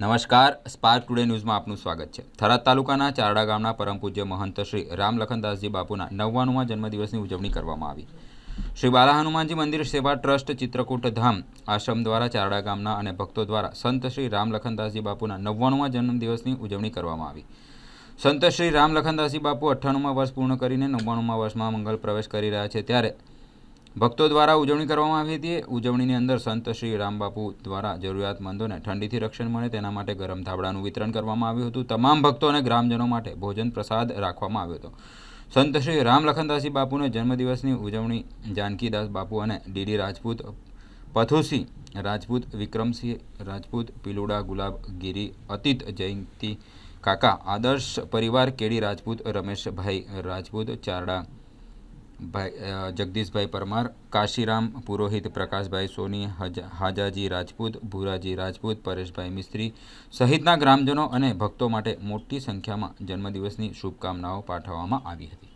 નમસ્કાર spark today ન્યૂઝમાં આપનું સ્વાગત છે. થરાદ તાલુકાના ચારડા ગામના પરમ પૂજ્ય મહંત શ્રી રામલખનદાસજી બાપુના નવ્વાણુંમાં જન્મદિવસની ઉજવણી કરવામાં આવી. શ્રી બાલા હનુમાનજી મંદિર સેવા ટ્રસ્ટ ચિત્રકૂટ ધામ આશ્રમ દ્વારા ચારડા ગામના અને ભક્તો દ્વારા સંત શ્રી રામલખનદાસજી બાપુના નવ્વાણુંમાં જન્મદિવસની ઉજવણી કરવામાં આવી. સંત શ્રી રામલખનદાસજી બાપુ અઠ્ઠાણુંમાં વર્ષ પૂર્ણ કરીને નવ્વાણુંમાં વર્ષમાં મંગળ પ્રવેશ કરી રહ્યા છે. ત્યારે ભક્તો દ્વારા ઉજવણી કરવામાં આવી હતી. ઉજવણીની અંદર સંત શ્રી રામબાપુ દ્વારા જરૂરિયાતમંદોને ઠંડીથી રક્ષણ મળે તેના માટે ગરમ ધાબળાનું વિતરણ કરવામાં આવ્યું હતું. તમામ ભક્તો અને ગ્રામજનો માટે ભોજન પ્રસાદ રાખવામાં આવ્યો હતો. સંત શ્રી રામ લખનદાસજી બાપુને જન્મદિવસની ઉજવણી જાનકીદાસ બાપુ અને ડીડી રાજપૂત પથુસિંહ રાજપૂત વિક્રમસિંહ, રાજપૂત પિલુડા ગુલાબ ગિરી અતીત જયંતી કાકા, આદર્શ પરિવાર કેડી રાજપૂત રમેશભાઈ, રાજપૂત ચારડા ભાઈ જગદીશભાઈ પરમાર, કાશીરામ પુરોહિત, પ્રકાશભાઈ સોની, હજ, હાજાજી રાજપૂત, ભુરાજી રાજપૂત, પરેશભાઈ મિસ્ત્રી સહિતના ગ્રામજનો અને ભક્તો માટે મોટી સંખ્યામાં જન્મદિવસની શુભકામનાઓ પાઠવવામાં આવી હતી.